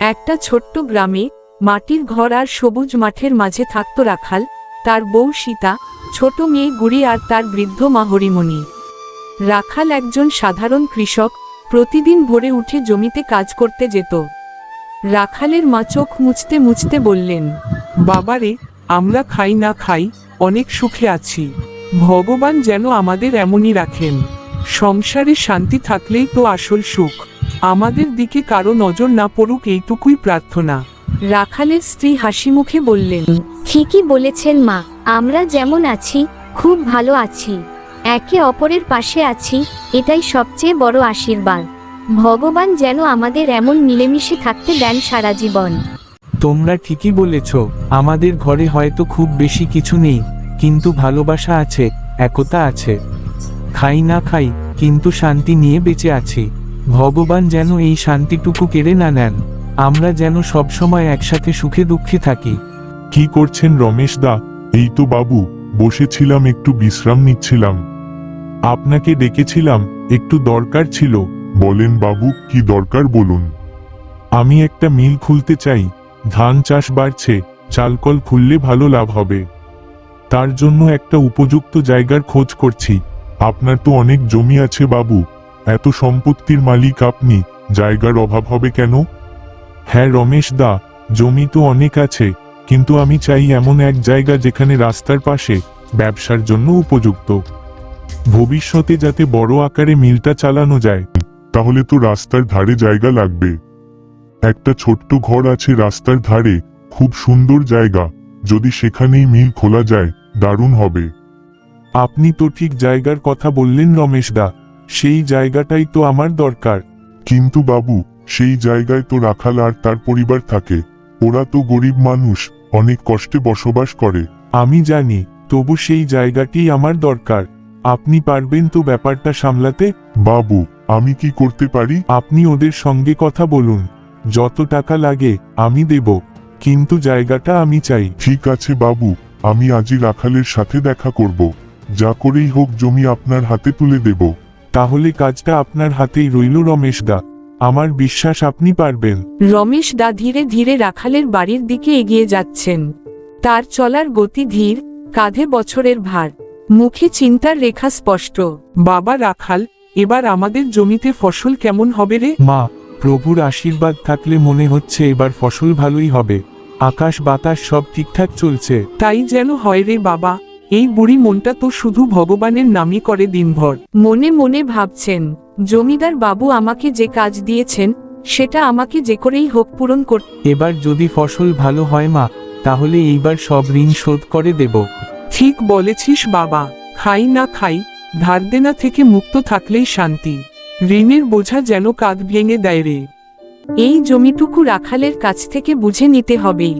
একটা ছোট্ট গ্রামে মাটির ঘর আর সবুজ মাঠের মাঝে থাকত রাখাল, তার বউ সীতা, ছোট মেয়ে গুড়ি আর তার বৃদ্ধ মা হরিমণি। রাখাল একজন সাধারণ কৃষক, প্রতিদিন ভোরে উঠে জমিতে কাজ করতে যেত। রাখালের মা চোখ মুছতে মুছতে বললেন, বাবারে, আমরা খাই না খাই, অনেক সুখে আছি। ভগবান যেন আমাদের এমনই রাখেন। সংসারে শান্তি থাকলেই তো আসল সুখ। আমাদের দিকে কারও নজর না পড়ুক এইটুকুই প্রার্থনা। রাখালের স্ত্রী হাসি মুখে বললেন ঠিকই বলেছেন মা আমরা যেমন আছি খুব ভালো আছি। একে অপরের পাশে আছি এটাই সবচেয়ে বড় আশীর্বাদ। ভগবান যেন আমাদের এমন মিলেমিশে থাকতে দেন সারা জীবন। তোমরা ঠিকই বলেছ আমাদের ঘরে হয়তো খুব বেশি কিছু নেই কিন্তু ভালোবাসা আছে একতা আছে। খাই না খাই কিন্তু শান্তি নিয়ে বেঁচে আছি। ভগবান যেন এই শান্তিটুকু কেড়ে না নেন। আমরা যেন সবসময় একসাথে সুখে দুঃখে থাকি। কি করছেন রমেশ দা? এই তো বাবু, বসেছিলাম, একটু বিশ্রাম নিচ্ছিলাম। আপনাকে ডেকেছিলাম, একটু দরকার ছিল। বলেন বাবু, কি দরকার বলুন। আমি একটা মিল খুলতে চাই। ধান চাষ বাড়ছে, চালকল খুললে ভালো লাভ হবে। তার জন্য একটা উপযুক্ত জায়গার খোঁজ করছি। আপনার তো অনেক জমি আছে বাবু। এত সম্পত্তির মালিক আপনি, জায়গার অভাব হবে কেন? হ্যাঁ রমেশ দা, জমি তো অনেক আছে, কিন্তু আমি চাই এমন এক জায়গা যেখানে রাস্তার পাশে ব্যবসার জন্য উপযুক্ত। ভবিষ্যতে যাতে বড় আকারে মিলটা চালানো যায়, তাহলে তো রাস্তার ধারে জায়গা লাগবে। একটা ছোট্ট ঘর আছে রাস্তার ধারে, খুব সুন্দর জায়গা, যদি সেখানেই মিল খোলা যায়, দারুণ হবে। আপনি তো ঠিক জায়গার কথা বললেন রমেশ দা সেই জায়গাটাই তো আমার দরকার। কিন্তু বাবু সেই জায়গায় তো রাখাল আর তার পরিবার থাকে। ওরা তো গরিব মানুষ অনেক কষ্টে বসবাস করে। আমি জানি তবু সেই জায়গাটি আমার দরকার। আপনি পারবেন তো ব্যাপারটা সামলাতে? বাবু আমি কি করতে পারি? আপনি ওদের সঙ্গে কথা বলুন। যত টাকা লাগে আমি দেব। কিন্তু জায়গাটা আমি চাই। ঠিক আছে বাবু আমি আজই রাখালের সাথে দেখা করব। যা করেই হোক জমি আপনার হাতে তুলে দেব। তাহলে কাজটা আপনার হাতেই রইল রমেশ দা। আমার বিশ্বাস আপনি পারবেন। রমেশ দা ধীরে ধীরে রাখালের বাড়ির দিকে এগিয়ে যাচ্ছেন। তার চলার গতি ধীর কাঁধে বছরের ভার। মুখে চিন্তার রেখা স্পষ্ট। বাবা রাখাল এবার আমাদের জমিতে ফসল কেমন হবে রে? মা প্রভুর আশীর্বাদ থাকলে মনে হচ্ছে এবার ফসল ভালোই হবে। আকাশ বাতাস সব ঠিকঠাক চলছে। তাই যেন হয় রে বাবা। এই বুড়ি মনটা তো শুধু ভগবানের নামই করে দিনভর। মনে মনে ভাবছেন জমিদার বাবু আমাকে যে কাজ দিয়েছেন সেটা আমাকে যে করেই হোক পূরণ করতে এবার যদি ফসল ভালো হয় মা তাহলে এইবার সব ঋণ শোধ করে দেব। ঠিক বলেছিস বাবা খাই না খাই ধার দেনা থেকে মুক্ত থাকলেই শান্তি। ঋণের বোঝা যেন কাঁধ ভেঙে দেয় রে। এই জমিটুকু রাখালের কাছ থেকে বুঝে নিতে হবে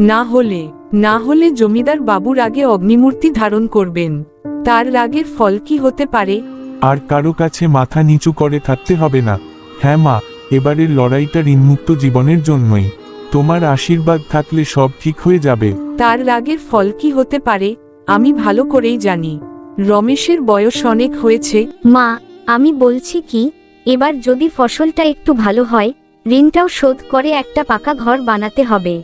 না হলে না হলে জমিদার বাবুর আগে অগ্নিমূর্তি ধারণ করবেন। তার রাগের ফল কি হতে পারে? আর কারও কাছে মাথা নিচু করে থাকতে হবে না। হ্যাঁ মা এবারের লড়াইটা ঋণমুক্ত জীবনের জন্যই। তোমার আশীর্বাদ থাকলে সব ঠিক হয়ে যাবে। তার রাগের ফল কি হতে পারে? আমি ভালো করেই জানি। রমেশের বয়স অনেক হয়েছে। মা আমি বলছি কি এবার যদি ফসলটা একটু ভালো হয় ঋণটাও শোধ করে একটা পাকা ঘর বানাতে হবে।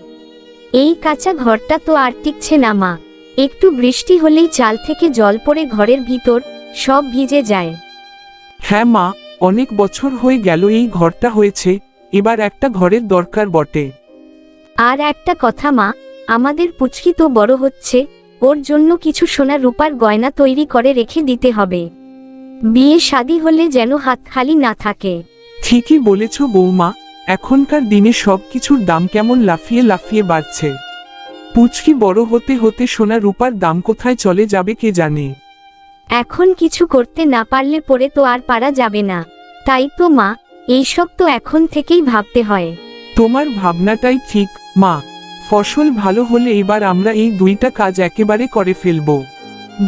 এই কাঁচা ঘরটা তো আর টিকছে না মা। একটু বৃষ্টি হলেই চাল থেকে জল পড়ে ঘরের ভিতর সব ভিজে যায়। হ্যাঁ মা অনেক বছর হয়ে গেল এই ঘরটা হয়েছে এবার একটা ঘরের দরকার বটে। আর একটা কথা মা আমাদের পুচকি তো বড় হচ্ছে ওর জন্য কিছু সোনা রূপার গয়না তৈরি করে রেখে দিতে হবে। বিয়ে শাদি হলে যেন হাত খালি না থাকে। ঠিকই বলেছ বৌমা এখনকার দিনে সবকিছুর দাম কেমন লাফিয়ে লাফিয়ে বাড়ছে। পুচকি বড় হতে হতে সোনা রূপার দাম কোথায় চলে যাবে কে জানে। এখন কিছু করতে না পারলে পরে তো আর পারা যাবে না। তাই তো মা এইসব তো এখন থেকেই ভাবতে হয়। তোমার ভাবনাটাই ঠিক মা। ফসল ভালো হলে এবার আমরা এই দুইটা কাজ একেবারে করে ফেলব।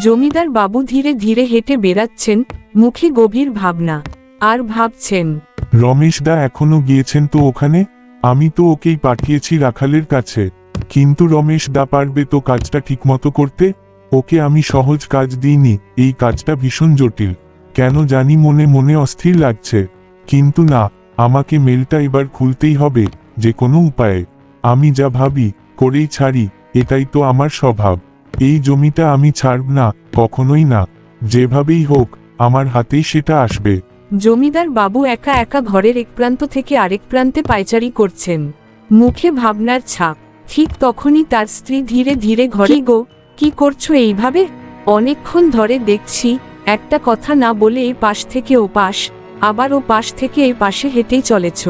জমিদার বাবু ধীরে ধীরে হেঁটে বেড়াচ্ছেন মুখে গভীর ভাবনা। আর ভাবছেন রমেশ দা এখনও গিয়েছেন তো ওখানে? আমি তো ওকেই পাঠিয়েছি রাখালের কাছে। কিন্তু রমেশ দা পারবে তো কাজটা ঠিকমতো করতে? ওকে আমি সহজ কাজ দিইনি, এই কাজটা ভীষণ জটিল। কেন জানি মনে মনে অস্থির লাগছে। কিন্তু না, আমাকে মেলটা এবার খুলতেই হবে, যে কোনো উপায়ে। আমি যা ভাবি, করেই ছাড়ি, এটাই তো আমার স্বভাব। এই জমিটা আমি ছাড়ব না, কখনোই না। যেভাবেই হোক, আমার হাতেই সেটা আসবে। জমিদার বাবু একা একা ঘরের এক প্রান্ত থেকে আরেক প্রান্তে পায়চারি করছেন। মুখে ভাবনার ছাপ। ঠিক তখনই তার স্ত্রী ধীরে ধীরে ঘরে গো? কি করছ এইভাবে? অনেকক্ষণ ধরে দেখছি একটা কথা না বলে এই পাশ থেকে ও পাশ, আবার ও পাশ থেকে এই পাশে হেঁটেই চলেছ।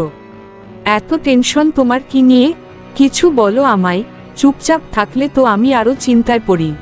এত টেনশন তোমার কি নিয়ে? কিছু বলো আমায়। চুপচাপ থাকলে তো আমি আরও চিন্তায় পড়ি।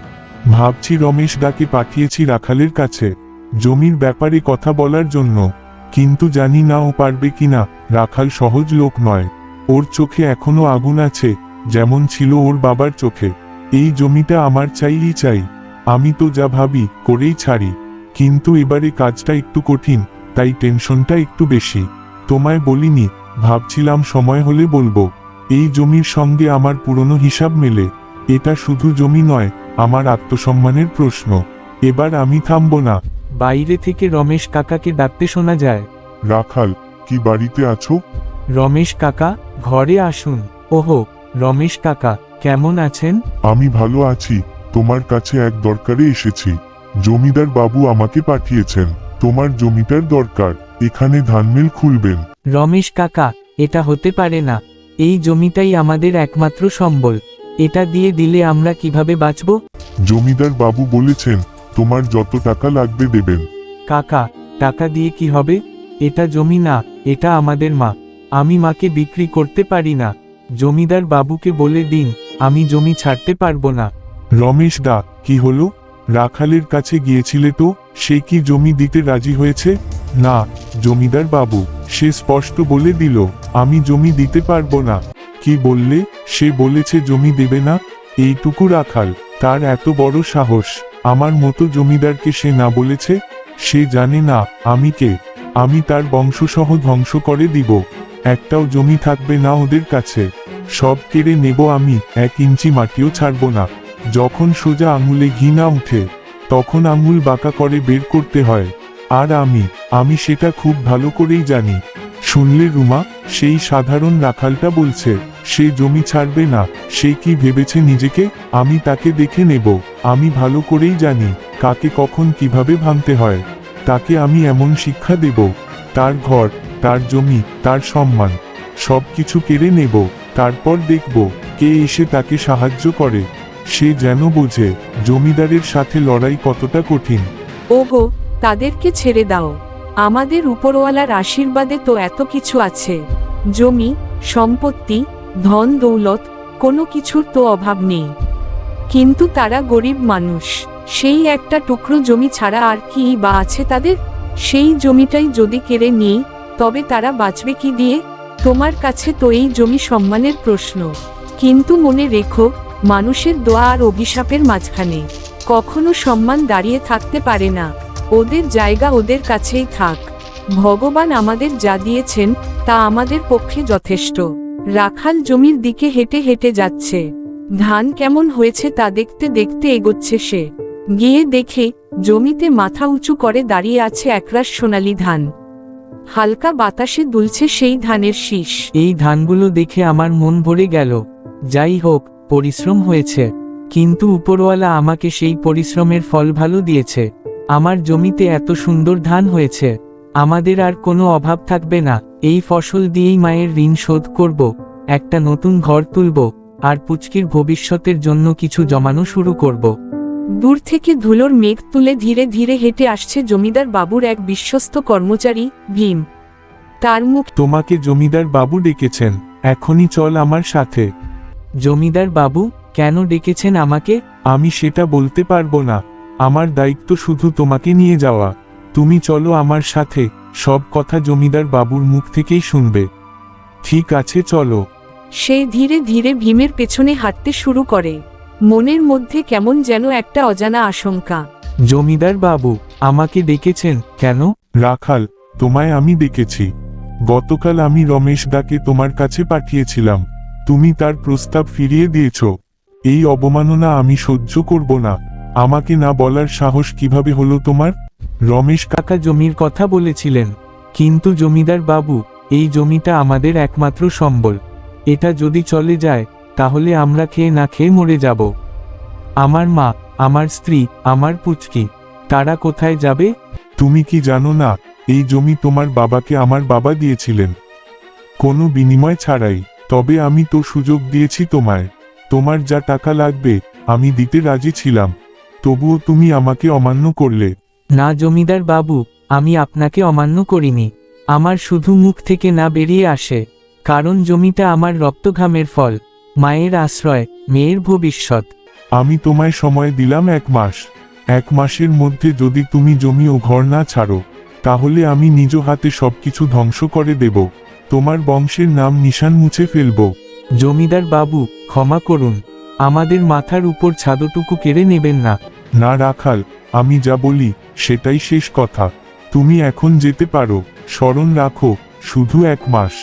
ভাবছি রমেশ ডাকে পাঠিয়েছি রাখালের কাছে। জমির ব্যাপারে কথা বলার জন্য। কিন্তু জানি না ও পারবে কিনা, রাখাল সহজ লোক নয়। ওর চোখে এখনও আগুন আছে, যেমন ছিল ওর বাবার চোখে। এই জমিটা আমার চাইই চাই। আমি তো যা ভাবি, করেই ছাড়ি। কিন্তু এবারে কাজটা একটু কঠিন, তাই টেনশনটা একটু বেশি। তোমায় বলিনি, ভাবছিলাম সময় হলে বলব। এই জমির সঙ্গে আমার পুরনো হিসাব মেলে। এটা শুধু জমি নয়, আমার আত্মসম্মানের প্রশ্ন। এবার আমি থামব না। বাইরে থেকে রমেশ কাকাকে ডাকতে শোনা যায়। রাখাল কি বাড়িতে আছো? রমেশ কাকা ঘরে আসুন। ওহো রমেশ কাকা কেমন আছেন? আমি ভালো আছি। তোমার কাছে এক দরকারে এসেছি। জমিদার বাবু আমাকে পাঠিয়েছেন। তোমার জমিটার দরকার। এখানে ধানমিল খুলবেন। রমেশ কাকা এটা হতে পারে না। এই জমিটাই আমাদের একমাত্র সম্বল। এটা দিয়ে দিলে আমরা কীভাবে বাঁচব? জমিদার বাবু বলেছেন তোমার যত টাকা লাগবে দেবেন। কাকা টাকা দিয়ে কি হবে? এটা জমি না এটা আমাদের মা। আমি মাকে বিক্রি করতে পারি না। জমিদার বাবুকে বলে দিন আমি জমি ছাড়তে পারব না। রমেশ দা কি হলো? রাখালের কাছে গিয়েছিলে তো সে কি জমি দিতে রাজি হয়েছে? না জমিদার বাবু সে স্পষ্ট বলে দিল আমি জমি দিতে পারব না। কি বললে? সে বলেছে জমি দেবে না। এইটুকু রাখাল তার এত বড় সাহস। আমার মতো জমিদারকে সে না বলেছে, সে জানে না আমি কে, আমি তার বংশসহ ধ্বংস করে দিব, একটাও জমি থাকবে না ওদের কাছে, সব কেড়ে নেব আমি, এক ইঞ্চি মাটিও ছাড়বো না, যখন সোজা আঙুলে ঘি না উঠে, তখন আঙুল বাঁকা করে বের করতে হয়, আর আমি আমি সেটা খুব ভালো করেই জানি, শুনলে রুমা, সেই সাধারণ রাখালটা বলছে, সে জমি ছাড়বে না, সে কি ভেবেছে নিজেকে, আমি তাকে দেখে নেব। আমি ভালো করেই জানি কাকে কখন কীভাবে ভাঙতে হয়। তাকে আমি এমন শিক্ষা দেব, তার ঘর, তার জমি, তার সম্মান, সব কিছু কেড়ে নেব, তারপর দেখব কে এসে তাকে সাহায্য করে। সে যেন বোঝে, জমিদারের সাথে লড়াই কতটা কঠিন। ওগো, তাদেরকে ছেড়ে দাও। আমাদের উপরওয়ালার আশীর্বাদে তো এত কিছু আছে। জমি, সম্পত্তি, ধন, দৌলত, কোনো কিছুর তো অভাব নেই। কিন্তু তারা গরিব মানুষ। সেই একটা টুকরো জমি ছাড়া আর কি বা আছে তাদের? সেই জমিটাই যদি কেড়ে নিই, তবে তারা বাঁচবে কি দিয়ে? তোমার কাছে তো এই জমি সম্মানের প্রশ্ন। কিন্তু মনে রেখো, মানুষের দোয়া আর অভিশাপের মাঝখানে। কখনো সম্মান দাঁড়িয়ে থাকতে পারে না। ওদের জায়গা ওদের কাছেই থাক। ভগবান আমাদের যা দিয়েছেন, তা আমাদের পক্ষে যথেষ্ট। রাখাল জমির দিকে হেঁটে হেঁটে যাচ্ছে। ধান কেমন হয়েছে তা দেখতে দেখতে এগোচ্ছে সে। গিয়ে দেখে, জমিতে মাথা উঁচু করে দাঁড়িয়ে আছে একরাশ সোনালী ধান। হালকা বাতাসে দুলছে সেই ধানের শীষ। এই ধানগুলো দেখে আমার মন ভরে গেল। যাই হোক, পরিশ্রম হয়েছে। কিন্তু উপরওয়ালা আমাকে সেই পরিশ্রমের ফল ভালো দিয়েছে। আমার জমিতে এত সুন্দর ধান হয়েছে। আমাদের আর কোনো অভাব থাকবে না। এই ফসল দিয়েই মায়ের ঋণ শোধ করব। একটা নতুন ঘর তুলব। আর পুচকির ভবিষ্যতের জন্য কিছু জমানো শুরু করব। দূর থেকে ধুলোর মেঘ তুলে ধীরে ধীরে হেঁটে আসছে জমিদার বাবুর এক বিশ্বস্ত কর্মচারী ভীম। তার মুখ তোমাকে জমিদার বাবু ডেকেছেন এখনই চল আমার সাথে। জমিদার বাবু কেন ডেকেছেন আমাকে? আমি সেটা বলতে পারব না। আমার দায়িত্ব শুধু তোমাকে নিয়ে যাওয়া। তুমি চলো আমার সাথে সব কথা জমিদার বাবুর মুখ থেকেই শুনবে। ঠিক আছে চলো। সে ধীরে ধীরে ভীমের পেছনে হাঁটতে শুরু করে। মনের মধ্যে কেমন যেন একটা অজানা আশঙ্কা। জমিদার বাবু আমাকে ডেকেছেন কেন? রাখাল তোমায় আমি ডেকেছি। গতকাল আমি রমেশ দাকে তোমার কাছে পাঠিয়েছিলাম। তুমি তার প্রস্তাব ফিরিয়ে দিয়েছ। এই অবমাননা আমি সহ্য করব না। আমাকে না বলার সাহস কীভাবে হলো তোমার? রমেশ কাকা জমির কথা বলেছিলেন। কিন্তু জমিদার বাবু এই জমিটা আমাদের একমাত্র সম্বল। এটা যদি চলে যায় তাহলে আমরা খেয়ে না খেয়ে মরে যাব। আমার মা আমার স্ত্রী আমার পুচকি তারা কোথায় যাবে? তুমি কি জানো না এই জমি তোমার বাবাকে আমার বাবা দিয়েছিলেন। কোনো বিনিময় ছাড়াই তবে আমি তো সুযোগ দিয়েছি তোমায়। তোমার যা টাকা লাগবে আমি দিতে রাজি ছিলাম। তবুও তুমি আমাকে অমান্য করলে। না জমিদার বাবু আমি আপনাকে অমান্য করিনি। আমার শুধু মুখ থেকে না বেরিয়ে আসে। কারণ জমিটা আমার রক্তঘামের ফল মায়ের আশ্রয় মেয়ের ভবিষ্যৎ। আমি তোমায় সময় দিলাম এক মাস। এক মাসের মধ্যে যদি তুমি জমি ও ঘর না ছাড়ো তাহলে আমি নিজ হাতে সবকিছু ধ্বংস করে দেব। তোমার বংশের নাম নিশান মুছে ফেলব। জমিদার বাবু ক্ষমা করুন। আমাদের মাথার উপর ছাদটুকু কেড়ে নেবেন না। না রাখাল আমি যা বলি সেটাই শেষ কথা। তুমি এখন যেতে পারো স্মরণ রাখো শুধু এক মাস।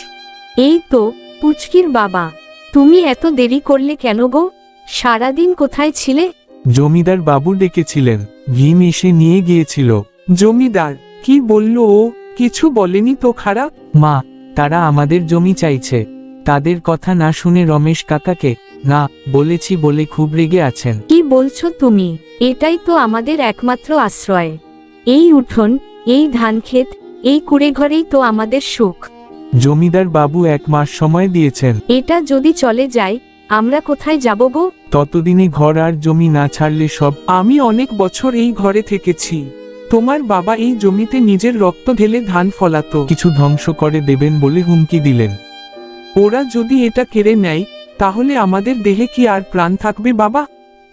এই তো পুচকির বাবা। তুমি এত দেরি করলে কেন গো? সারাদিন কোথায় ছিলে? জমিদার বাবু ডেকেছিলেন ভীম এসে নিয়ে গিয়েছিল। জমিদার কি বলল ও? কিছু বলেনি তো খারাপ মা তারা আমাদের জমি চাইছে। তাদের কথা না শুনে রমেশ কাকাকে না বলেছি বলে খুব রেগে আছেন। কি বলছো তুমি? এটাই তো আমাদের একমাত্র আশ্রয়। এই উঠোন এই ধানক্ষেত এই কুড়ে ঘরেই তো আমাদের সুখ। জমিদার বাবু এক মাস সময় দিয়েছেন। এটা যদি চলে যায় আমরা কোথায় যাব গো? ততদিনে ঘর আর জমি না ছাড়লে সব। আমি অনেক বছর এই ঘরে থেকেছি। তোমার বাবা এই জমিতে নিজের রক্ত ঢেলে ধান ফলাতো। কিছু ধ্বংস করে দেবেন বলে হুমকি দিলেন। ওরা যদি এটা কেড়ে নেয় তাহলে আমাদের দেহে কি আর প্রাণ থাকবে বাবা?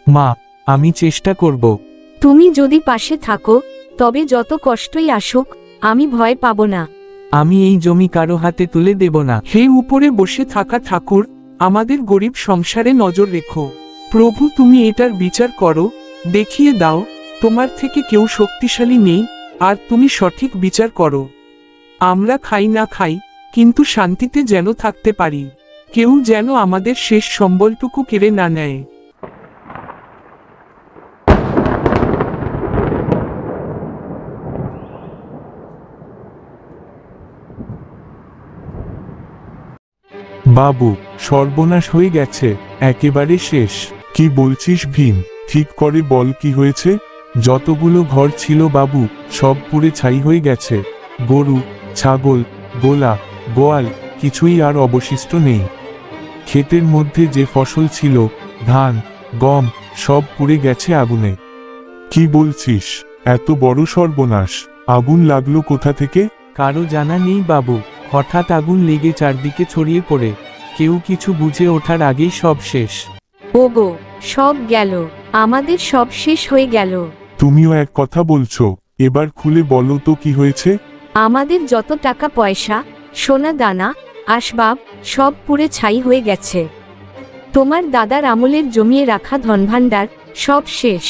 মা আমি চেষ্টা করব। তুমি যদি পাশে থাকো তবে যত কষ্টই আসুক আমি ভয় পাব না। আমি এই জমি কারও হাতে তুলে দেব না। হে উপরে বসে থাকা ঠাকুর, আমাদের গরিব সংসারে নজর রেখো। প্রভু, তুমি এটার বিচার করো, দেখিয়ে দাও, তোমার থেকে কেউ শক্তিশালী নেই, আর তুমি সঠিক বিচার করো। আমরা খাই না খাই, কিন্তু শান্তিতে যেন থাকতে পারি। কেউ যেন আমাদের শেষ সম্বলটুকু কেড়ে না নেয়। বাবু, সর্বনাশ হয়ে গেছে, একেবারে শেষ। কি বলছিস ভীম? ঠিক করে বল কি হয়েছে? যতগুলো ঘর ছিল বাবু, সব পুড়ে ছাই হয়ে গেছে। গরু, ছাগল, গোলা, গোয়াল, কিছুই আর অবশিষ্ট নেই। ক্ষেতের মধ্যে যে ফসল ছিল, ধান, গম, সব পুড়ে গেছে আগুনে। কি বলছিস? এত বড় সর্বনাশ। আগুন লাগল কোথা থেকে? কারও জানা নেই বাবু। হঠাৎ আগুন লেগে চারদিকে ছড়িয়ে পড়ে। কেউ কিছু বুঝে ওঠার আগেই সব শেষ। ওগো সব গেল। আমাদের সব শেষ হয়ে গেল। তুমিও এক কথা বলছো এবার খুলে বলো তো কি হয়েছে? আমাদের যত টাকা পয়সা সোনা দানা আসবাব সব পুড়ে ছাই হয়ে গেছে। তোমার দাদার আমলের জমিয়ে রাখা ধনভাণ্ডার সব শেষ।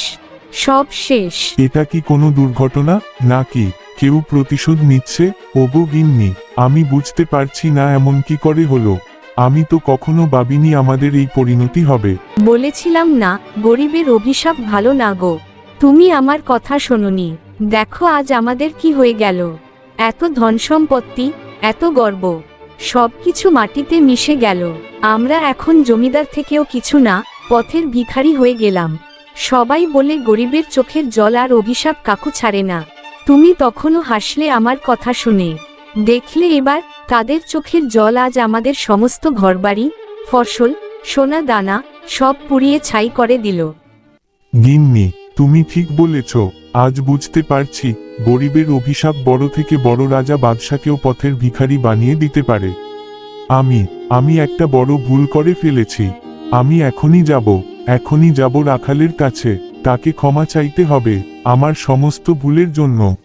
সব শেষ। এটা কি কোনো দুর্ঘটনা? নাকি কেউ প্রতিশোধ নিচ্ছে? ওগো গিন্নি আমি বুঝতে পারছি না এমন কি করে হলো। আমি তো কখনো ভাবিনি আমাদের এই পরিণতি হবে। বলেছিলাম না, গরিবের অভিশাপ ভালো না গো। তুমি আমার কথা শোনোনি। দেখো আজ আমাদের কি হয়ে গেল। এত ধন সম্পত্তি এত গর্ব। সবকিছু মাটিতে মিশে গেল। আমরা এখন জমিদার থেকেও কিছু না, পথের ভিখারি হয়ে গেলাম। সবাই বলে গরিবের চোখের জল আর অভিশাপ কাকু ছাড়ে না। তুমি তখনও হাসলে আমার কথা শুনে। দেখলে এবার তাদের চোখের জল আজ আমাদের সমস্ত ঘরবাড়ি, ফসল, সোনা দানা, সব পুড়িয়ে ছাই করে দিল। গিন্নি, তুমি ঠিক বলেছ, আজ বুঝতে পারছি, গরিবের অভিশাপ বড় থেকে বড় রাজা বাদশাকেও পথের ভিখারি বানিয়ে দিতে পারে। আমি আমি একটা বড় ভুল করে ফেলেছি। আমি এখনই যাব এখনই যাব রাখালের কাছে, তাকে ক্ষমা চাইতে হবে, আমার সমস্ত ভুলের জন্য।